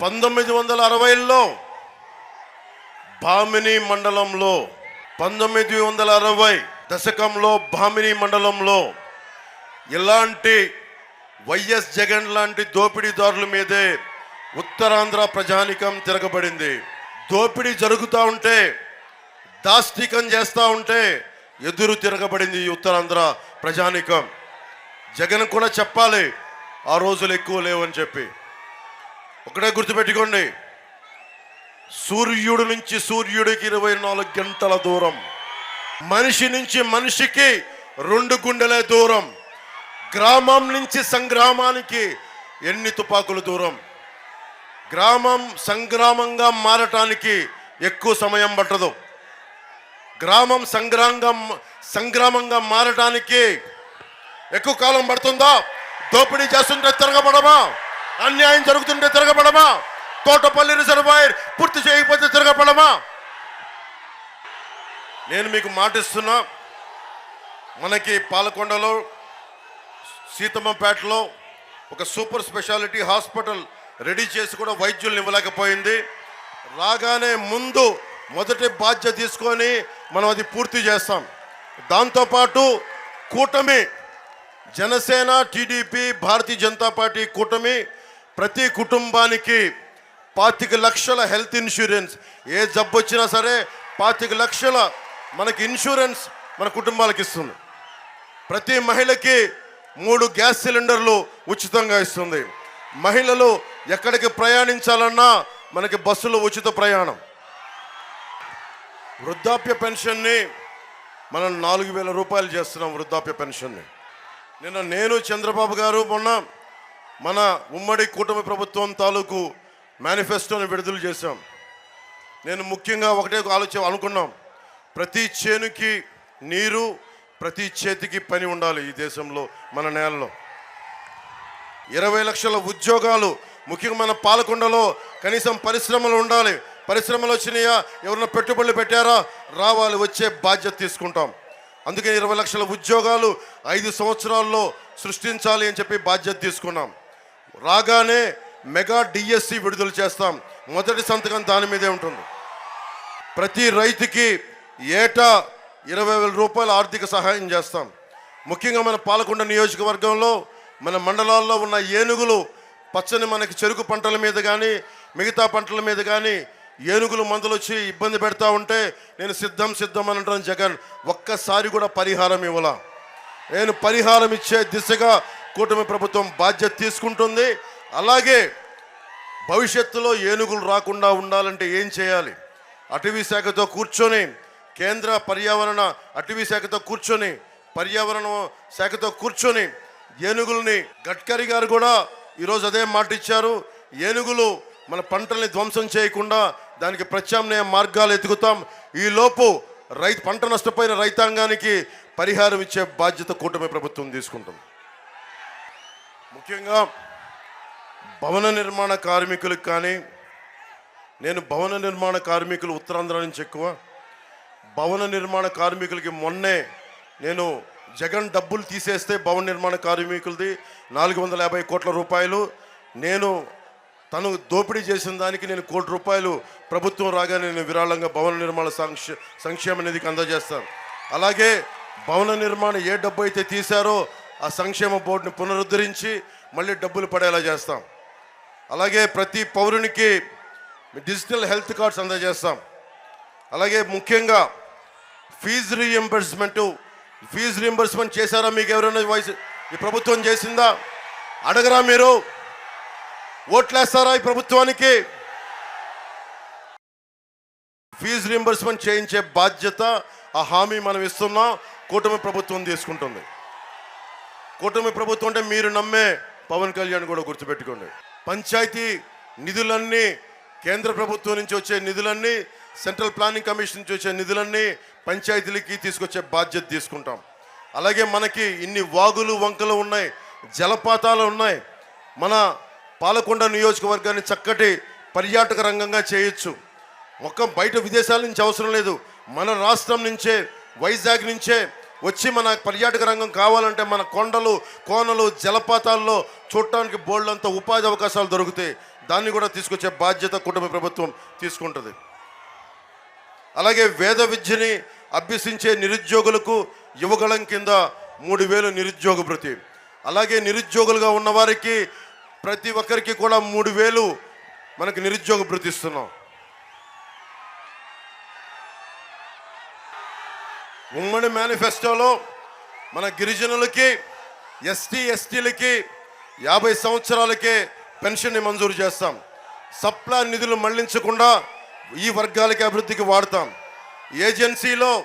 పంతొమ్మిది వందల అరవైలో భామిని మండలంలో పంతొమ్మిది వందల అరవై దశకంలో భామిని మండలంలో ఇలాంటి వైఎస్ జగన్ లాంటి దోపిడీదారుల మీదే ఉత్తరాంధ్ర ప్రజానికం తిరగబడింది. దోపిడీ జరుగుతూ ఉంటే దాష్టికం చేస్తూ ఉంటే ఎదురు తిరగబడింది ఈ ఉత్తరాంధ్ర ప్రజానికం. జగన్ కూడా చెప్పాలి ఆ రోజులు ఎక్కువ లేవని చెప్పి. ఒకటే గుర్తుపెట్టుకోండి. సూర్యుడు నుంచి సూర్యుడికి ఇరవై నాలుగు గంటల దూరం. మనిషి నుంచి మనిషికి రెండు గుండెలే దూరం. గ్రామం నుంచి సంగ్రామానికి ఎన్ని తుపాకులు దూరం. గ్రామం సంగ్రామంగా మారటానికి ఎక్కువ సమయం పట్టదు. గ్రామం సంగ్రామంగా సంగ్రామంగా మారటానికి ఎక్కువ కాలం పడుతుందా? దోపిడీ చేస్తుంటే తిరగబడమా? అన్యాయం జరుగుతుంటే తిరగబడమా? తోటపల్లి రిజర్వాయర్ పూర్తి చేయకపోతే తిరగబడమా? నేను మీకు మాటిస్తున్నా మనకి పాలకొండలో సీతమ్మపేటలో ఒక సూపర్ స్పెషాలిటీ హాస్పిటల్ రెడీ చేసి కూడా వైద్యులు ఇవ్వలేకపోయింది. రాగానే ముందు మొదటి బాధ్యత తీసుకొని మనం అది పూర్తి చేస్తాం. దాంతోపాటు కూటమి జనసేన టీడీపీ భారతీయ జనతా పార్టీ కూటమి ప్రతి కుటుంబానికి పాతిక లక్షల హెల్త్ ఇన్సూరెన్స్. ఏ జబ్బు వచ్చినా సరే పాతిక లక్షల మనకి ఇన్సూరెన్స్ మన కుటుంబాలకు ఇస్తుంది. ప్రతి మహిళకి మూడు గ్యాస్ సిలిండర్లు ఉచితంగా ఇస్తుంది. మహిళలు ఎక్కడికి ప్రయాణించాలన్నా మనకి బస్సులో ఉచిత ప్రయాణం. వృద్ధాప్య పెన్షన్ని మనం నాలుగు వేల రూపాయలు చేస్తున్నాం వృద్ధాప్య పెన్షన్ని. నిన్న నేను చంద్రబాబు గారు మొన్న మన ఉమ్మడి కూటమి ప్రభుత్వం తాలూకు మేనిఫెస్టోని విడుదల చేశాం. నేను ముఖ్యంగా ఒకటే ఆలోచన అనుకున్నాం. ప్రతి చేనుకి నీరు ప్రతి చేతికి పని ఉండాలి ఈ దేశంలో మన నేలలో. ఇరవై లక్షల ఉద్యోగాలు ముఖ్యంగా మన పాలకొండలో కనీసం పరిశ్రమలు ఉండాలి. పరిశ్రమలు వచ్చినాయా? ఎవరైనా పెట్టుబడులు పెట్టారా? రావాలి వచ్చే బాధ్యత తీసుకుంటాం. అందుకే ఇరవై లక్షల ఉద్యోగాలు ఐదు సంవత్సరాల్లో సృష్టించాలి అని చెప్పి బాధ్యత తీసుకున్నాం. రాగానే మెగా డిఎస్సి విడుదల చేస్తాం. మొదటి సంతకం దాని మీదే ఉంటుంది. ప్రతి రైతుకి ఏటా ఇరవై వేల రూపాయల ఆర్థిక సహాయం చేస్తాం. ముఖ్యంగా మన పాలకొండ నియోజకవర్గంలో మన మండలాల్లో ఉన్న ఏనుగులు పచ్చని మనకి చెరుకు పంటల మీద కానీ మిగతా పంటల మీద కానీ ఏనుగులు మందులు వచ్చి ఇబ్బంది పెడతా ఉంటే నేను సిద్ధం సిద్ధం అని అంటాను జగన్. ఒక్కసారి కూడా పరిహారం ఇవ్వలా. నేను పరిహారం ఇచ్చే దిశగా కూటమి ప్రభుత్వం బాధ్యత తీసుకుంటుంది. అలాగే భవిష్యత్తులో ఏనుగులు రాకుండా ఉండాలంటే ఏం చేయాలి? అటవీ శాఖతో కూర్చొని కేంద్ర పర్యావరణ అటవీ శాఖతో కూర్చొని పర్యావరణ శాఖతో కూర్చొని ఏనుగుల్ని గడ్కరీ గారు కూడా ఈరోజు అదే మాట ఇచ్చారు. ఏనుగులు మన పంటల్ని ధ్వంసం చేయకుండా దానికి ప్రత్యామ్నాయ మార్గాలు ఎతుకుతాం ఈలోపు రైతు పంట నష్టపోయిన రైతాంగానికి పరిహారం ఇచ్చే బాధ్యత కూటమి ప్రభుత్వం తీసుకుంటుంది. ముఖ్యంగా భవన నిర్మాణ కార్మికులకు కానీ నేను భవన నిర్మాణ కార్మికులు ఉత్తరాంధ్ర నుంచి ఎక్కువ. భవన నిర్మాణ కార్మికులకి మొన్నే నేను జగన్ డబ్బులు తీసేస్తే భవన నిర్మాణ కార్మికులది నాలుగు వందల యాభై కోట్ల రూపాయలు. నేను తను దోపిడీ చేసిన దానికి నేను కోటి రూపాయలు ప్రభుత్వం రాగానే నేను విరాళంగా భవన నిర్మాణ సంక్షే సంక్షేమ నిధికి అందజేస్తాను. అలాగే భవన నిర్మాణం ఏ డబ్బు అయితే తీశారో ఆ సంక్షేమ బోర్డుని పునరుద్ధరించి మళ్ళీ డబ్బులు పడేలా చేస్తాం. అలాగే ప్రతి పౌరునికి డిజిటల్ హెల్త్ కార్డ్స్ అందజేస్తాం. అలాగే ముఖ్యంగా ఫీజు రీఎంబర్స్మెంటు ఫీజు రీఎంబర్స్మెంట్ చేశారా మీకు ఎవరైనా వయసు ఈ ప్రభుత్వం చేసిందా? అడగరా మీరు? ఓట్లేస్తారా ఈ ప్రభుత్వానికి? ఫీజు రీఎంబర్స్మెంట్ చేయించే బాధ్యత ఆ హామీ మనం ఇస్తున్నాం. కూటమి ప్రభుత్వం తీసుకుంటుంది. కూటమి ప్రభుత్వం అంటే మీరు నమ్మే పవన్ కళ్యాణ్ కూడా గుర్తుపెట్టుకోండి. పంచాయతీ నిధులన్నీ కేంద్ర ప్రభుత్వం నుంచి వచ్చే నిధులన్నీ సెంట్రల్ ప్లానింగ్ కమిషన్ నుంచి వచ్చే నిధులన్నీ పంచాయతీలకి తీసుకొచ్చే బాధ్యత తీసుకుంటాం. అలాగే మనకి ఇన్ని వాగులు వంకలు ఉన్నాయి జలపాతాలు ఉన్నాయి. మన పాలకొండ నియోజకవర్గాన్ని చక్కటి పర్యాటక రంగంగా చేయొచ్చు. మొక్క బయట విదేశాల నుంచి అవసరం లేదు. మన రాష్ట్రం నుంచే వైజాగ్ నుంచే వచ్చి మన పర్యాటక రంగం కావాలంటే మన కొండలు కోనలు జలపాతాల్లో చూడటానికి బోర్డులంత ఉపాధి అవకాశాలు దొరుకుతాయి. దాన్ని కూడా తీసుకొచ్చే బాధ్యత కుటుంబ ప్రభుత్వం తీసుకుంటుంది. అలాగే వేద విద్యని అభ్యసించే నిరుద్యోగులకు యువగళం కింద మూడు వేలు నిరుద్యోగ భృతి. అలాగే నిరుద్యోగులుగా ఉన్నవారికి ప్రతి ఒక్కరికి కూడా మూడు వేలు మనకి నిరుద్యోగ భృతి ఇస్తున్నాం. ఉమ్మడి మేనిఫెస్టోలో మన గిరిజనులకి ఎస్టీ ఎస్టీలకి యాభై సంవత్సరాలకే పెన్షన్ని మంజూరు చేస్తాం. సప్లా నిధులు మళ్ళించకుండా ఈ వర్గాలకి అభివృద్ధికి వాడతాం. ఏజెన్సీలో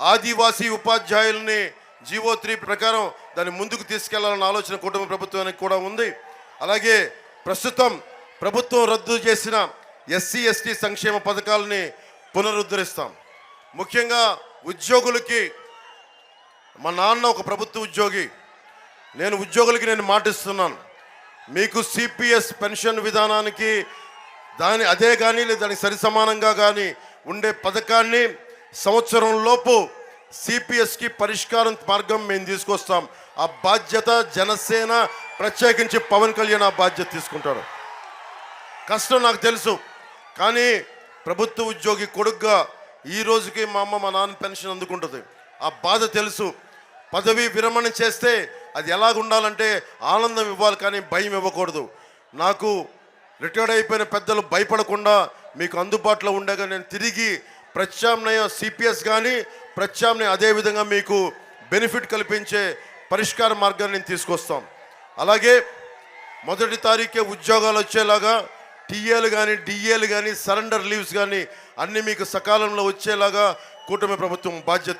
ఆదివాసీ ఉపాధ్యాయుల్ని జీవో త్రీ ప్రకారం దాన్ని ముందుకు తీసుకెళ్ళాలన్న ఆలోచన కుటుంబ ప్రభుత్వానికి కూడా ఉంది. అలాగే ప్రస్తుతం ప్రభుత్వం రద్దు చేసిన ఎస్సీ ఎస్టీ సంక్షేమ పథకాలని పునరుద్ధరిస్తాం. ముఖ్యంగా ఉద్యోగులకి మా నాన్న ఒక ప్రభుత్వ ఉద్యోగి నేను ఉద్యోగులకి నేను మాటిస్తున్నాను. మీకు సిపిఎస్ పెన్షన్ విధానానికి దాని అదే కానీ లేదా దానికి సరి సమానంగా కానీ ఉండే పథకాన్ని సంవత్సరం లోపు సిపిఎస్కి పరిష్కారం మార్గం మేము తీసుకొస్తాం. ఆ బాధ్యత జనసేన ప్రత్యేకించి పవన్ కళ్యాణ్ ఆ బాధ్యత తీసుకుంటాడు. కష్టం నాకు తెలుసు. కానీ ప్రభుత్వ ఉద్యోగి కొడుగ్గా ఈ రోజుకి మా అమ్మ మా నాన్న పెన్షన్ అందుకుంటుంది. ఆ బాధ తెలుసు. పదవి విరమణ చేస్తే అది ఎలాగుండాలంటే ఆనందం ఇవ్వాలి కానీ భయం ఇవ్వకూడదు. నాకు రిటైర్డ్ అయిపోయిన పెద్దలు భయపడకుండా మీకు అందుబాటులో ఉండగా నేను తిరిగి ప్రత్యామ్నాయ సిపిఎస్ కానీ ప్రత్యామ్నాయ అదేవిధంగా మీకు బెనిఫిట్ కల్పించే పరిష్కార మార్గాన్ని నేను తీసుకొస్తాం అలాగే మొదటి తారీఖే ఉద్యోగాలు వచ్చేలాగా టీఏలు కానీ డిఏలు కానీ సరెండర్ లీవ్స్ కానీ అన్నీ మీకు సకాలంలో వచ్చేలాగా కూటమి ప్రభుత్వం బాధ్యత